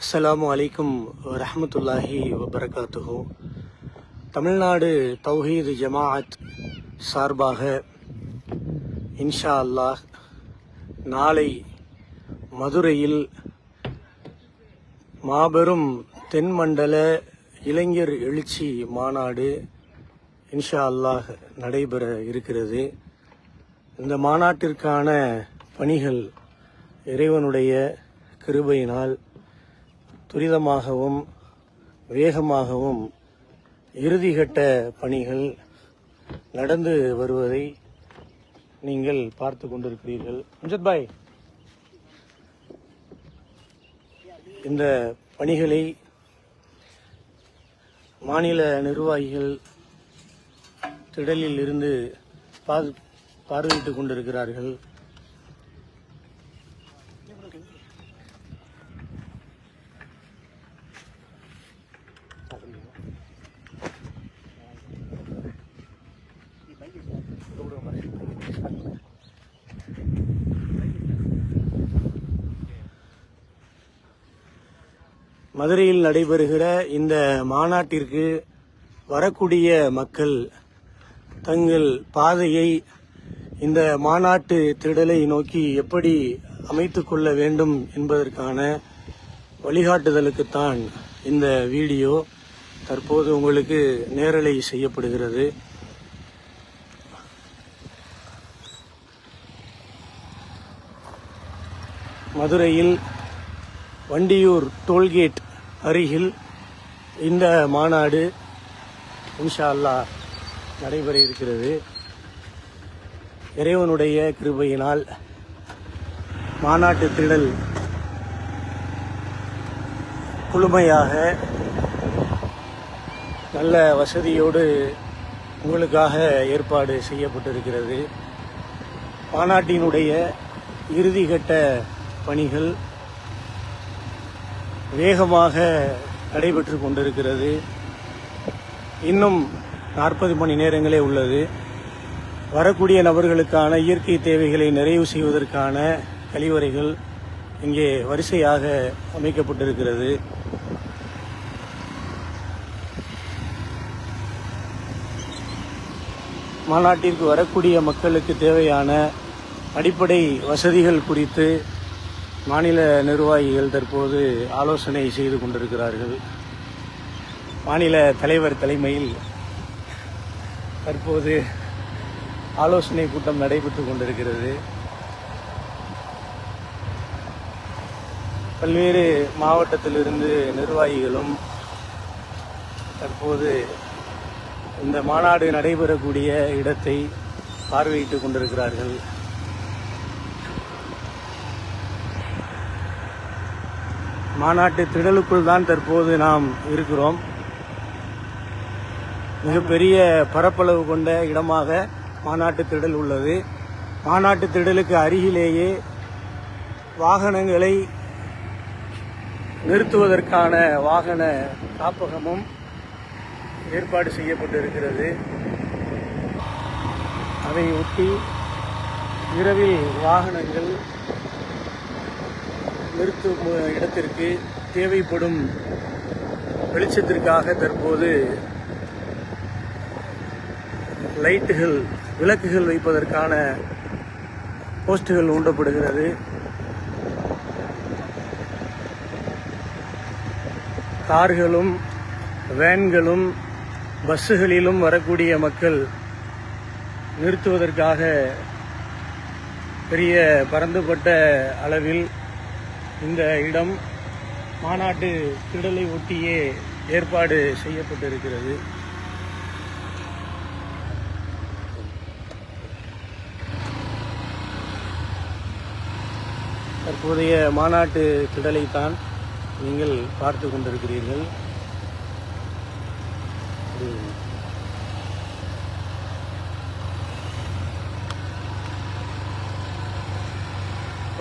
அஸ்ஸலாமு அலைக்கும் ரஹமத்துல்லாஹி வபரகாத்துஹோ. தமிழ்நாடு தௌஹீது ஜமாஅத் சார்பாக இன்ஷா அல்லாஹ் நாளை மதுரையில் மாபெரும் தென்மண்டல இளைஞர் எழுச்சி மாநாடு இன்ஷா அல்லாஹ் நடைபெற இருக்கிறது. இந்த மாநாட்டிற்கான பணிகள் இறைவனுடைய கிருபையினால் துரிதமாகவும் வேகமாகவும் இறுதிகட்ட பணிகள் நடந்து வருவதை நீங்கள் பார்த்து கொண்டிருக்கிறீர்கள். அம்ஜத் பாய் இந்த பணிகளை மாநில நிர்வாகிகள் திடலில் இருந்து பாது- பார்வையிட்டுக் கொண்டிருக்கிறார்கள். மதுரையில் நடைபெறுகிற இந்த மாநாட்டிற்கு வரக்கூடிய மக்கள் தங்கள் பாதையை இந்த மாநாட்டு திடலை நோக்கி எப்படி அமைத்து கொள்ள வேண்டும் என்பதற்கான வழிகாட்டுதலுக்குத்தான் இந்த வீடியோ தற்போது உங்களுக்கு நேரலை செய்யப்படுகிறது. மதுரையில் வண்டியூர் டோல்கேட் அருகில் இந்த மாநாடு இன்ஷா அல்லா நடைபெற இருக்கிறது. இறைவனுடைய கிருபையினால் மாநாட்டு திடல் குழுமையாக நல்ல வசதியோடு உங்களுக்காக ஏற்பாடு செய்யப்பட்டிருக்கிறது. மாநாட்டினுடைய இறுதிகட்ட பணிகள் வேகமாக நடைபெற்று கொண்டிருக்கிறது. இன்னும் நாற்பது மணி நேரங்களே உள்ளது. வரக்கூடிய நபர்களுக்கான இயற்கை தேவைகளை நிறைவு செய்வதற்கான கழிவறைகள் இங்கே வரிசையாக அமைக்கப்பட்டிருக்கிறது. மாநாட்டிற்கு வரக்கூடிய மக்களுக்கு தேவையான அடிப்படை வசதிகள் குறித்து மாநில நிர்வாகிகள் தற்போது ஆலோசனை செய்து கொண்டிருக்கிறார்கள். மாநில தலைவர் தலைமையில் தற்போது ஆலோசனை கூட்டம் நடைபெற்று கொண்டிருக்கிறது. பல்வேறு மாவட்டத்திலிருந்து நிர்வாகிகளும் தற்போது இந்த மாநாடு நடைபெறக்கூடிய இடத்தை பார்வையிட்டுக் கொண்டிருக்கிறார்கள். மாநாட்டு திடலுக்குள் தான் தற்போது நாம் இருக்கிறோம். மிகப்பெரிய பரப்பளவு கொண்ட இடமாக மாநாட்டு திடல் உள்ளது. மாநாட்டு திடலுக்கு அருகிலேயே வாகனங்களை நிறுத்துவதற்கான வாகன காப்பகமும் ஏற்பாடு செய்யப்பட்டிருக்கிறது. அதை ஒட்டி இரவில் வாகனங்கள் நிறுத்தும் இடத்திற்கு தேவைப்படும் வெளிச்சத்திற்காக தற்போது லைட்டுகள் விளக்குகள் வைப்பதற்கான போஸ்டுகள் ஊண்டப்படுகிறது. கார்களும் வேன்களும் பஸ்ஸுகளிலும் வரக்கூடிய மக்கள் நிறுத்துவதற்காக பெரிய பரந்துபட்ட அளவில் இந்த இடம் மாநாட்டு திடலை ஒட்டியே ஏற்பாடு செய்யப்பட்டிருக்கிறது. தற்போதைய மாநாட்டு திடலைத்தான் நீங்கள் பார்த்து கொண்டிருக்கிறீர்கள்.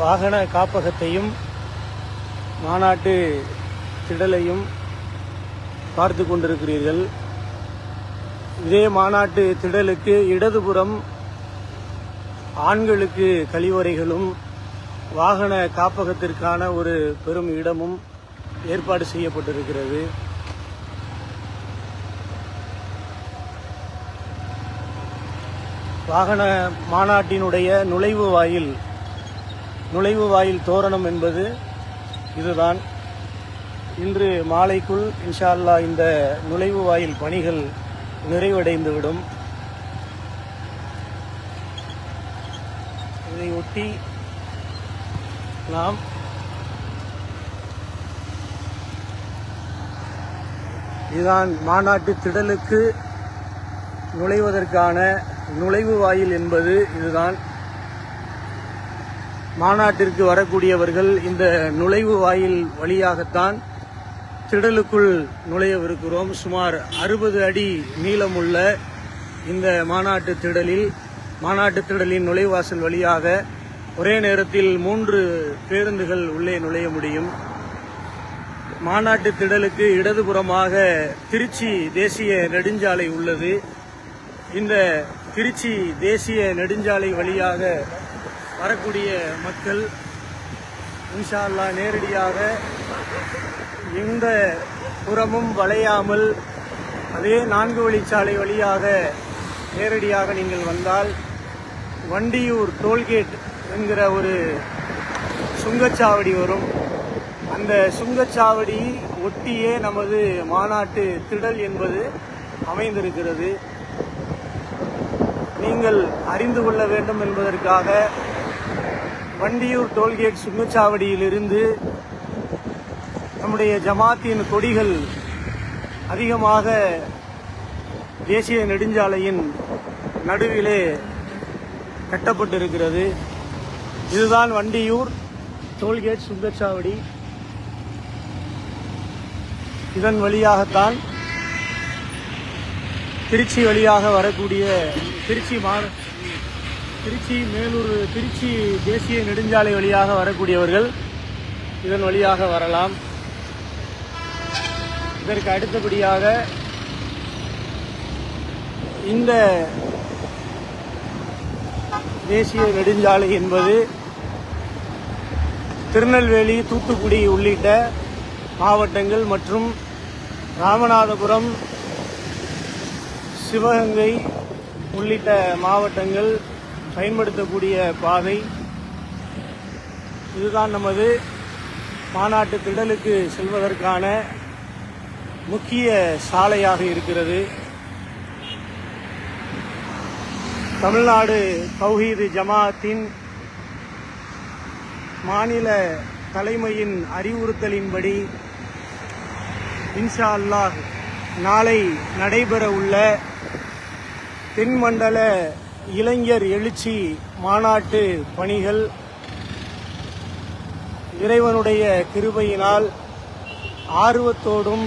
வாகன காப்பகத்தையும் மாநாட்டு திடலையும் பார்த்து கொண்டிருக்கிறீர்கள். இதே மாநாட்டு திடலுக்கு இடதுபுறம் ஆண்களுக்கு கழிவறைகளும் வாகன காப்பகத்திற்கான ஒரு பெரும் இடமும் ஏற்பாடு செய்யப்பட்டிருக்கிறது. வாகன மாநாட்டினுடைய நுழைவு வாயில் நுழைவு வாயில் தோரணம் என்பது இதுதான் இன்று மாலைக்குள் இன்ஷா அல்லாஹ் இந்த நுழைவு வாயில் பணிகள் நிறைவடைந்துவிடும். இதை ஒட்டி நாம் இதுதான் மாநாட்டு திடலுக்கு நுழைவதற்கான நுழைவு வாயில் என்பது இதுதான். மாநாட்டிற்கு வரக்கூடியவர்கள் இந்த நுழைவு வாயில் வழியாகத்தான் திடலுக்குள் நுழையவிருக்கிறோம். சுமார் அறுபது அடி நீளமுள்ள இந்த மாநாட்டு திடலில் மாநாட்டு திடலின் நுழைவாசல் வழியாக ஒரே நேரத்தில் மூன்று பேருந்துகள் உள்ளே நுழைய முடியும். மாநாட்டு திடலுக்கு இடதுபுறமாக திருச்சி தேசிய நெடுஞ்சாலை உள்ளது. இந்த திருச்சி தேசிய நெடுஞ்சாலை வழியாக வரக்கூடிய மக்கள் இன்ஷா நேரடியாக எந்த புறமும் வளையாமல் அதே நான்கு வழிச்சாலை வழியாக நேரடியாக நீங்கள் வந்தால் வண்டியூர் டோல்கேட் என்கிற ஒரு சுங்கச்சாவடி வரும். அந்த சுங்கச்சாவடி ஒட்டியே நமது மாநாட்டு திடல் என்பது அமைந்திருக்கிறது. நீங்கள் அறிந்து கொள்ள வேண்டும் என்பதற்காக வண்டியூர் டோல்கேட் சுங்கச்சாவடியிலிருந்து நம்முடைய ஜமாத்தின் கொடிகள் அதிகமாக தேசிய நெடுஞ்சாலையின் நடுவிலே கட்டப்பட்டிருக்கிறது. இதுதான் வண்டியூர் டோல்கேட் சுங்கச்சாவடி இதன் வழியாகத்தான் திருச்சி வழியாக வரக்கூடிய திருச்சி மா திருச்சி மேலூர் திருச்சி தேசிய நெடுஞ்சாலை வழியாக வரக்கூடியவர்கள் இதன் வழியாக வரலாம். இதற்கு அடுத்தபடியாக இந்த தேசிய நெடுஞ்சாலை என்பது திருநெல்வேலி தூத்துக்குடி உள்ளிட்ட மாவட்டங்கள் மற்றும் ராமநாதபுரம் சிவகங்கை உள்ளிட்ட மாவட்டங்கள் பயன்படுத்தக்கூடிய பாதை. இதுதான் நமது மாநாட்டு திடலுக்கு செல்வதற்கான முக்கிய சாலையாக இருக்கிறது. தமிழ்நாடு தௌஹீது ஜமாத்தின் மாநில தலைமையின் அறிவுறுத்தலின்படி இன்ஷா அல்லாஹ் நாளை நடைபெற உள்ள தென்மண்டல இளைஞர் எழுச்சி மாநாட்டு பணிகள் இறைவனுடைய கிருபையினால் ஆர்வத்தோடும்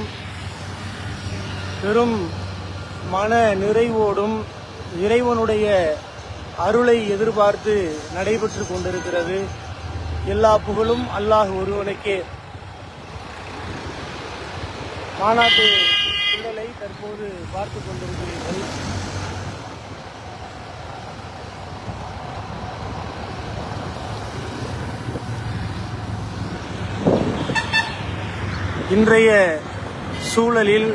பெரும் மன நிறைவோடும் இறைவனுடைய அருளை எதிர்பார்த்து நடைபெற்று கொண்டிருக்கிறது. எல்லா புகழும் அல்லாஹ் ஒருவனுக்கே. மாநாட்டு சூழலை தற்போது பார்த்து கொண்டிருக்கிறீர்கள். இன்றைய சூழலில்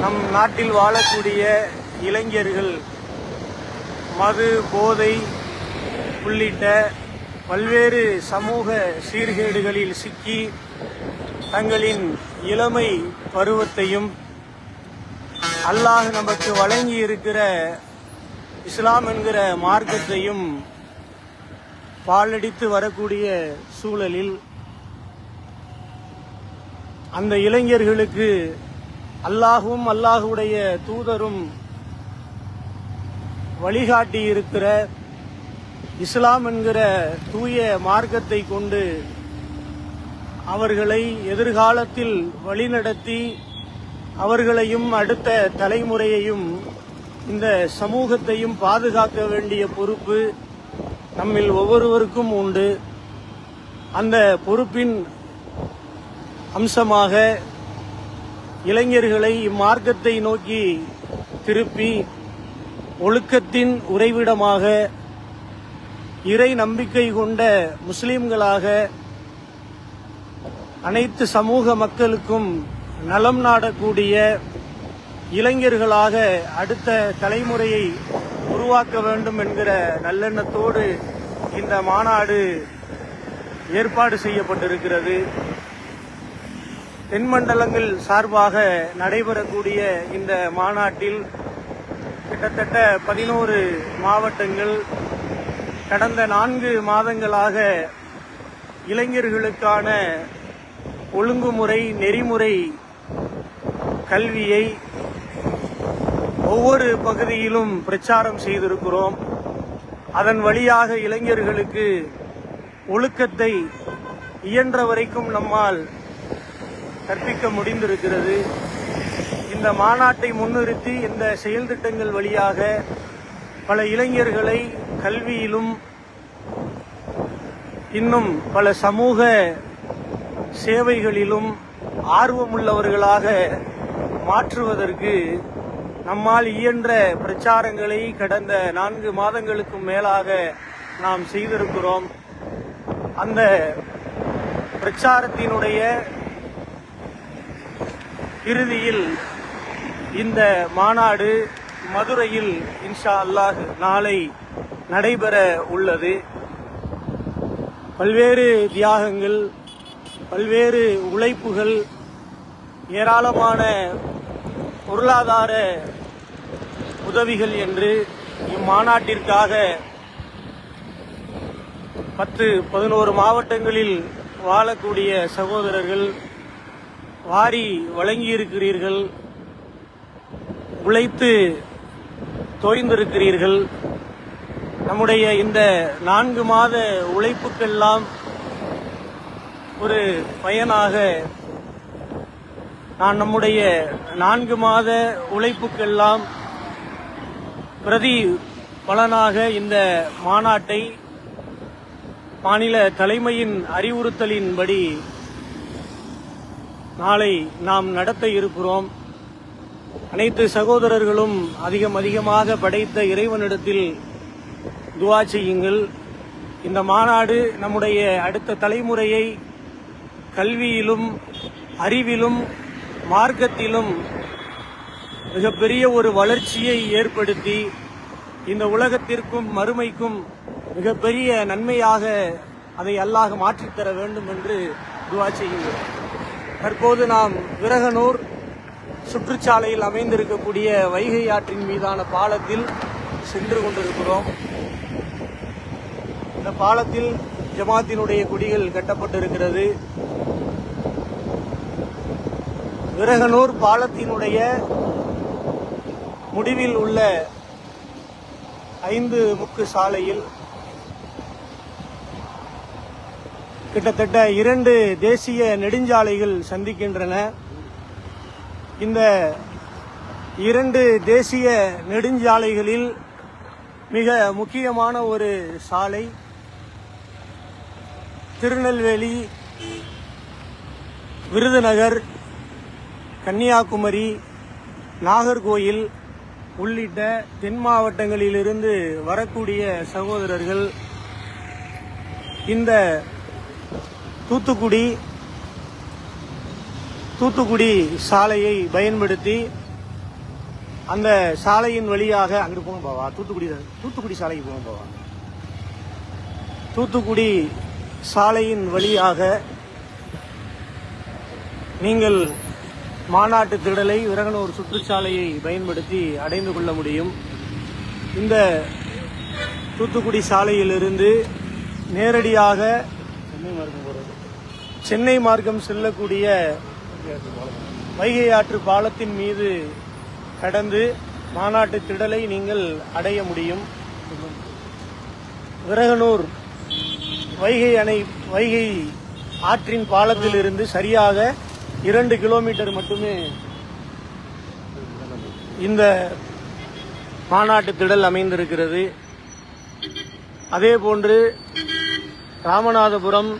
நம் நாட்டில் வாழக்கூடிய இளைஞர்கள் மது போதை உள்ளிட்ட பல்வேறு சமூக சீர்கேடுகளில் சிக்கி தங்களின் இளமை பருவத்தையும் அல்லாஹ் நமக்கு வழங்கி இருக்கிற இஸ்லாம் என்கிற மார்க்கத்தையும் பாலடித்து வரக்கூடிய சூழலில் அந்த இளைஞர்களுக்கு அல்லாஹும் அல்லாஹுடைய தூதரும் வழிகாட்டி இருக்கிற இஸ்லாம் என்கிற தூய மார்க்கத்தை கொண்டு அவர்களை எதிர்காலத்தில் வழிநடத்தி அவர்களையும் அடுத்த தலைமுறையையும் இந்த சமூகத்தையும் பாதுகாக்க வேண்டிய பொறுப்பு நம்மில் ஒவ்வொருவருக்கும் உண்டு. அந்த பொறுப்பின் அம்சமாக இளைஞர்களை இம்மார்க்கத்தை நோக்கி திருப்பி ஒழுக்கத்தின் உறைவிடமாக இறை நம்பிக்கை கொண்ட முஸ்லிம்களாக அனைத்து சமூக மக்களுக்கும் நலம் நாடக்கூடிய இளைஞர்களாக அடுத்த தலைமுறையை உருவாக்க வேண்டும் என்கிற நல்லெண்ணத்தோடு இந்த மாநாடு ஏற்பாடு செய்யப்பட்டிருக்கிறது. தென்மண்டலங்கள் சார்பாக நடைபெறக்கூடிய இந்த மாநாட்டில் கிட்டத்தட்ட பதினோரு மாவட்டங்கள் கடந்த நான்கு மாதங்களாக இளைஞர்களுக்கான ஒழுங்குமுறை நெறிமுறை கல்வியை ஒவ்வொரு பகுதியிலும் பிரச்சாரம் செய்திருக்கிறோம். அதன் வழியாக இளைஞர்களுக்கு ஒழுக்கத்தை இயன்ற வரைக்கும் நம்மால் கற்பிக்க முடிந்திருக்கிறது. இந்த மாநாட்டை முன்னிறுத்தி இந்த செயல் திட்டங்கள் வழியாக பல இளைஞர்களை கல்வியிலும் இன்னும் பல சமூக சேவைகளிலும் ஆர்வமுள்ளவர்களாக மாற்றுவதற்கு நம்மால் இயன்ற பிரச்சாரங்களை கடந்த நான்கு மாதங்களுக்கும் மேலாக நாம் செய்திருக்கிறோம். அந்த பிரச்சாரத்தினுடைய இறுதியில் இந்த மாநாடு மதுரையில் இன்ஷா அல்லாஹ் நாளை நடைபெற உள்ளது. பல்வேறு தியாகங்கள் பல்வேறு உழைப்புகள் ஏராளமான பொருளாதார உதவிகள் என்று இம்மாநாட்டிற்காக பத்து பதினோரு மாவட்டங்களில் வாழக்கூடிய சகோதரர்கள் வாரி வழங்கியிருக்கிறீர்கள் உழைத்து தோய்ந்திருக்கிறீர்கள். நம்முடைய இந்த நான்கு மாத உழைப்புக்கெல்லாம் ஒரு பயனாக நான் நம்முடைய நான்கு மாத உழைப்புக்கெல்லாம் பிரதி பலனாக இந்த மாநாட்டை மாநில தலைமையின் அறிவுறுத்தலின்படி நாளை நாம் நடத்த இருக்கிறோம். அனைத்து சகோதரர்களும் அதிகம் அதிகமாக படைத்த இறைவனிடத்தில் துவா செய்யுங்கள். இந்த மாநாடு நம்முடைய அடுத்த தலைமுறையை கல்வியிலும் அறிவிலும் மார்க்கத்திலும் மிகப்பெரிய ஒரு வளர்ச்சியை ஏற்படுத்தி இந்த உலகத்திற்கும் மறுமைக்கும் மிகப்பெரிய நன்மையாக அதை அல்லாஹ் மாற்றித்தர வேண்டும் என்று துவா செய்யுங்கள் தற்போது நாம் விரகனூர் சுற்றுச்சாலையில் அமைந்திருக்கக்கூடிய வைகை ஆற்றின் மீதான பாலத்தில் சென்று கொண்டிருக்கிறோம். இந்த பாலத்தில் ஜமாத்தினுடைய குடிகள் கட்டப்பட்டிருக்கிறது. விரகனூர் பாலத்தினுடைய முடிவில் உள்ள ஐந்து முக்கு சாலையில் கிட்டத்தட்ட இரண்டு தேசிய நெடுஞ்சாலைகள் சந்திக்கின்றன. இந்த இரண்டு தேசிய நெடுஞ்சாலைகளில் மிக முக்கியமான ஒரு சாலை திருநெல்வேலி விருதுநகர் கன்னியாகுமரி நாகர்கோயில் உள்ளிட்ட தென் மாவட்டங்களிலிருந்து வரக்கூடிய சகோதரர்கள் இந்த தூத்துக்குடி தூத்துக்குடி சாலையை பயன்படுத்தி அந்த சாலையின் வழியாக அங்கிட்டு போங்க பாவா. தூத்துக்குடி தூத்துக்குடி சாலைக்கு போங்க பாவா. தூத்துக்குடி சாலையின் வழியாக நீங்கள் மாநாட்டு திடலை விரகனூர் சுற்றுச்சாலையை பயன்படுத்தி அடைந்து கொள்ள முடியும். இந்த தூத்துக்குடி சாலையிலிருந்து நேரடியாக சென்னை மார்க்கம் போகிறது சென்னை மார்க்கம் செல்லக்கூடிய வைகை ஆற்று பாலத்தின் மீது கடந்து மாநாட்டு திடலை நீங்கள் அடைய முடியும். விரகனூர் வைகை அணை வைகை ஆற்றின் பாலத்திலிருந்து சரியாக இரண்டு கிலோமீட்டர் மட்டுமே இந்த மாநாட்டு திடல் அமைந்திருக்கிறது. அதே போன்று ராமநாதபுரம்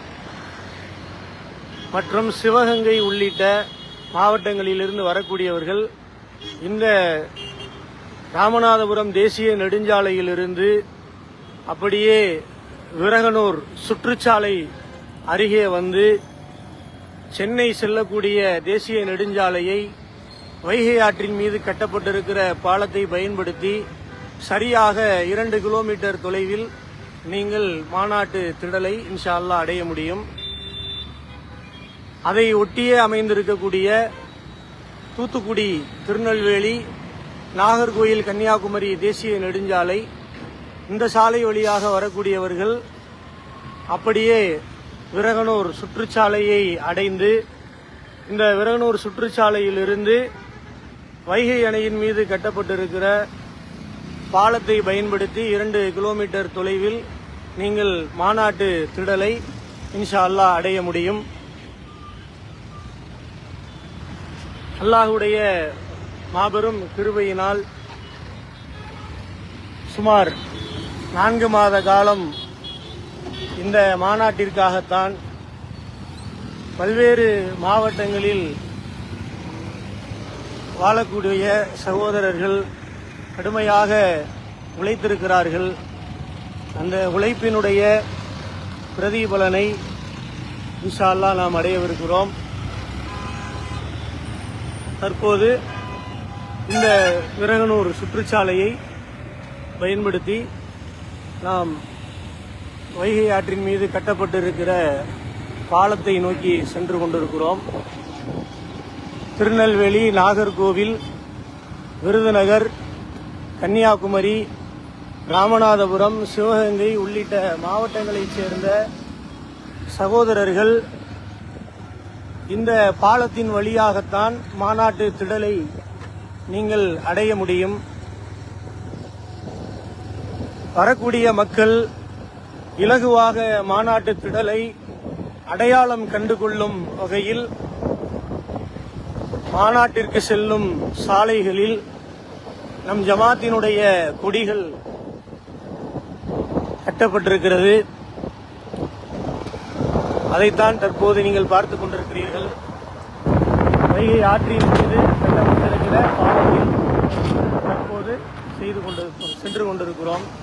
மற்றும் சிவகங்கை உள்ளிட்ட மாவட்டங்களிலிருந்து வரக்கூடியவர்கள் இந்த ராமநாதபுரம் தேசிய நெடுஞ்சாலையிலிருந்து அப்படியே விரகனூர் சுற்றுச்சாலை அருகே வந்து சென்னை செல்லக்கூடிய தேசிய நெடுஞ்சாலையை வைகை ஆற்றின் மீது கட்டப்பட்டிருக்கிற பாலத்தை பயன்படுத்தி சரியாக இரண்டு கிலோமீட்டர் தொலைவில் நீங்கள் மாநாட்டு திடலை இன்ஷா அல்லாஹ் அடைய முடியும். அதை ஒட்டியே அமைந்திருக்கக்கூடிய தூத்துக்குடி திருநெல்வேலி நாகர்கோயில் கன்னியாகுமரி தேசிய நெடுஞ்சாலை இந்த சாலை வழியாக வரக்கூடியவர்கள் அப்படியே விரகனூர் சுற்றுச்சாலையை அடைந்து இந்த விரகனூர் சுற்றுச்சாலையிலிருந்து வைகை அணையின் மீது கட்டப்பட்டிருக்கிற பாலத்தை பயன்படுத்தி இரண்டு கிலோமீட்டர் தொலைவில் நீங்கள் மாநாட்டு திடலை இன்ஷா அல்லாஹ் அடைய முடியும். அல்லாஹுடைய மாபெரும் கிருபையினால் சுமார் நான்கு மாத காலம் இந்த மாநாட்டிற்காகத்தான் பல்வேறு மாவட்டங்களில் வாழக்கூடிய சகோதரர்கள் கடுமையாக உழைத்திருக்கிறார்கள். அந்த உழைப்பினுடைய பிரதிபலனை இன்ஷால்லா நாம் அடையவிருக்கிறோம். தற்போது இந்த விரகனூர் சுற்றுச்சாலையை பயன்படுத்தி நாம் வைகை ஆற்றின் மீது கட்டப்பட்டிருக்கிற பாலத்தை நோக்கி சென்று கொண்டிருக்கிறோம். திருநெல்வேலி நாகர்கோவில் விருதுநகர் கன்னியாகுமரி ராமநாதபுரம் சிவகங்கை உள்ளிட்ட மாவட்டங்களைச் சேர்ந்த சகோதரர்கள் இந்த பாலத்தின் வழியாகத்தான் மாநாட்டு திடலை நீங்கள் அடைய முடியும். வரக்கூடிய மக்கள் இலகுவாக மாநாட்டு திடலை அடையாளம் கண்டுகொள்ளும் வகையில் மாநாட்டிற்கு செல்லும் சாலைகளில் நம் ஜமாத்தினுடைய கொடிகள் கட்டப்பட்டிருக்கிறது. அதைத்தான் தற்போது நீங்கள் பார்த்துக் கொண்டிருக்கிறீர்கள். வைகை ஆற்றின் மீது கட்டப்பட்டிருக்கிற பாலத்தில் தற்போது செய்து கொண்டு சென்று கொண்டிருக்கிறோம்.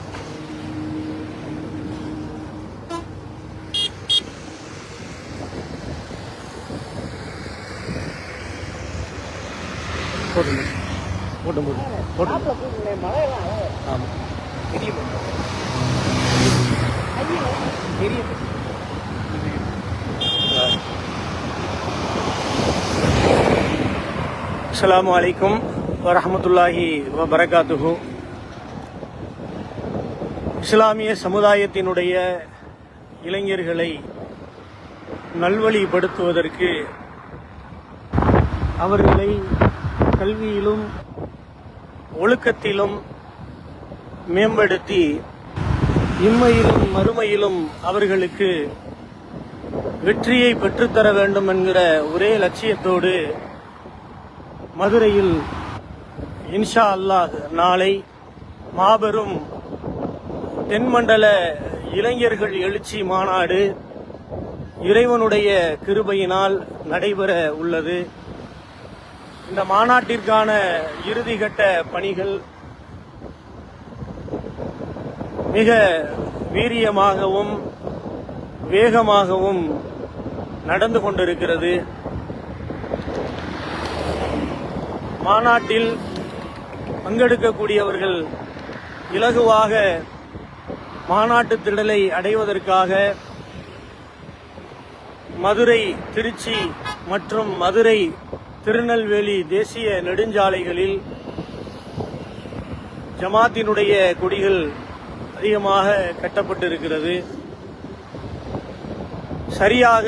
போட்டு போட்டு போட்டு. ஆமாம் பெரிய பெரிய போட்டு அஸ்ஸலாமு அலைக்கும் வரஹமத்துல்லாஹி வபரகாத்துஹு. இஸ்லாமிய சமுதாயத்தினுடைய இளைஞர்களை நல்வழிப்படுத்துவதற்கு அவர்களை கல்வியிலும் ஒழுக்கத்திலும் மேம்படுத்தி இம்மையிலும் மறுமையிலும் அவர்களுக்கு வெற்றியை பெற்றுத்தர வேண்டும் என்கிற ஒரே லட்சியத்தோடு மதுரையில் இன்ஷா அல்லாஹ் நாளை மாபெரும் தென்மண்டல இளைஞர்கள் எழுச்சி மாநாடு இறைவனுடைய கிருபையினால் நடைபெற உள்ளது. இந்த மாநாட்டிற்கான இறுதிகட்ட பணிகள் மிக வீரியமாகவும் வேகமாகவும் நடந்து கொண்டிருக்கிறது. மாநாட்டில் பங்கெடுக்கக்கூடியவர்கள் இலகுவாக மாநாட்டு திடலை அடைவதற்காக மதுரை திருச்சி மற்றும் மதுரை திருநெல்வேலி தேசிய நெடுஞ்சாலைகளில் ஜமாத்தினுடைய கொடிகள் அதிகமாக கட்டப்பட்டிருக்கிறது. சரியாக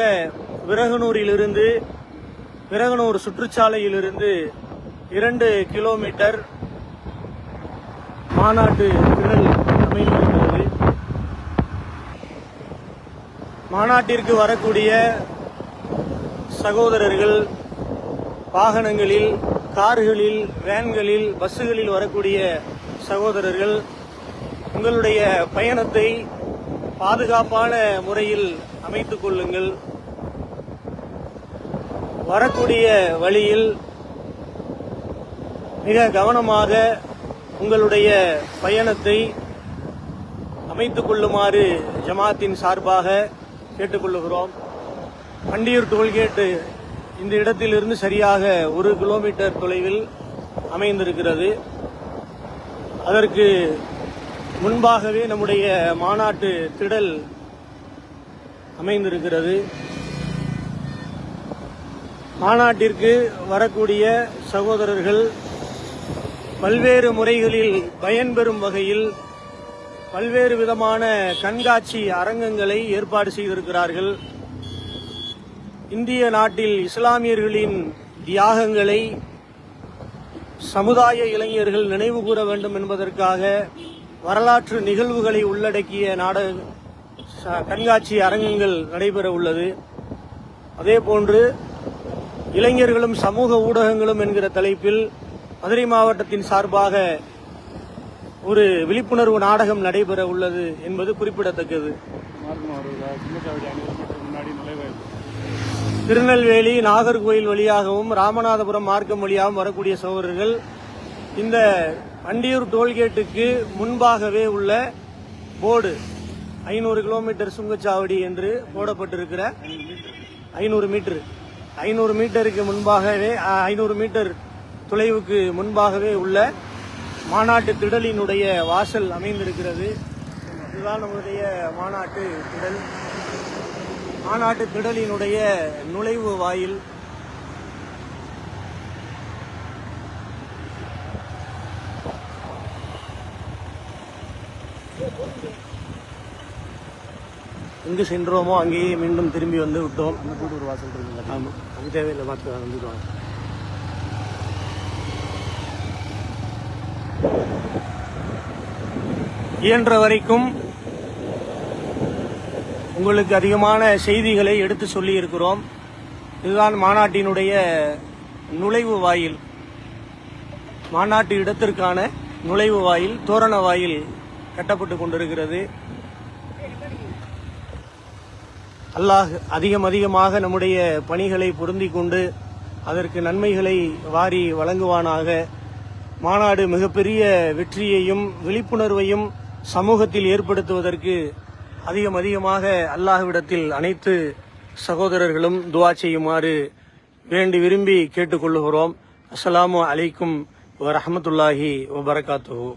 விறகனூரிலிருந்து விறகனூர் சுற்றுச்சாலையிலிருந்து இரண்டு கிலோமீட்டர் மாநாட்டு திரள் அமைந்திருக்கிறது. மாநாட்டிற்கு வரக்கூடிய சகோதரர்கள் வாகனங்களில் கார்களில் வேன்களில் பஸ்ஸுகளில் வரக்கூடிய சகோதரர்கள் உங்களுடைய பயணத்தை பாதுகாப்பான முறையில் அமைத்துக் கொள்ளுங்கள். வரக்கூடிய வழியில் மிக கவனமாக உங்களுடைய பயணத்தை அமைத்துக் கொள்ளுமாறு ஜமாத்தின் சார்பாக கேட்டுக்கொள்ளுகிறோம் பண்டியூர் டோல்கேட்டு இந்த இடத்திலிருந்து சரியாக ஒரு கிலோமீட்டர் தொலைவில் அமைந்திருக்கிறது. அதற்கு முன்பாகவே நம்முடைய மாநாட்டு திடல் அமைந்திருக்கிறது. மாநாட்டிற்கு வரக்கூடிய சகோதரர்கள் பல்வேறு முறைகளில் பயன்பெறும் வகையில் பல்வேறு விதமான கண்காட்சி அரங்கங்களை ஏற்பாடு செய்திருக்கிறார்கள். இந்திய நாட்டில் இஸ்லாமியர்களின் தியாகங்களை சமுதாய இளைஞர்கள் நினைவு கூற வேண்டும் என்பதற்காக வரலாற்று நிகழ்வுகளை உள்ளடக்கிய நாடக ச- கண்காட்சி அரங்கங்கள் நடைபெற உள்ளது. அதே போன்று இளைஞர்களும் சமூக ஊடகங்களும் என்கிற தலைப்பில் மதுரை மாவட்டத்தின் சார்பாக ஒரு விழிப்புணர்வு நாடகம் நடைபெற உள்ளது என்பது குறிப்பிடத்தக்கது மார்க்கம் வருவதா சின்னச்சாவடி ஐநூறு மீட்டர் முன்னாடி நுழைவாயில் திருநெல்வேலி நாகர்கோயில் வழியாகவும் ராமநாதபுரம் மார்க்கம் வழியாகவும் வரக்கூடிய சகோதரர்கள் இந்த வண்டியூர் டோல்கேட்டுக்கு முன்பாகவே உள்ள போர்டு ஐநூறு கிலோமீட்டர் சுங்கச்சாவடி என்று போடப்பட்டிருக்கிற ஐநூறு மீட்டர். ஐநூறு மீட்டருக்கு முன்பாகவே ஐநூறு மீட்டர் தொலைவுக்கு முன்பாகவே உள்ள மாநாட்டு திடலினுடைய வாசல் அமைந்திருக்கிறது. இதுதான் நம்முடைய மாநாட்டு திடல். மாநாட்டு திடலினுடைய நுழைவு வாயில் எங்கு சென்றோமோ அங்கேயே மீண்டும் திரும்பி வந்து விட்டோம். இந்த கூட்டு ஒரு வாசல் இருக்குங்க ஆமாம் அது தேவையில்லை பார்த்து வந்துடுவாங்க. இயன்ற வரைக்கும் உங்களுக்கு அதிகமான செய்திகளை எடுத்து சொல்லி இருக்கிறோம் இதுதான் மாநாட்டினுடைய நுழைவு வாயில். மாநாட்டு இடத்திற்கான நுழைவு வாயில் தோரண வாயில் கட்டப்பட்டு கொண்டிருக்கிறது. அல்லாஹ் அதிகம் அதிகமாக நம்முடைய பணிகளை பொருந்தி கொண்டு அதற்கு நன்மைகளை வாரி வழங்குவானாக. மாநாடு மிகப்பெரிய வெற்றியையும் விழிப்புணர்வையும் சமூகத்தில் ஏற்படுத்துவதற்கு அதிகம் அதிகமாக அல்லாஹ்விடத்தில் அனைத்து சகோதரர்களும் துவா செய்யுமாறு வேண்டி விரும்பி கேட்டுக்கொள்ளுகிறோம். அஸ்ஸலாமு அலைக்கும் வரமத்துல்லாஹி வபரகாத்துஹு.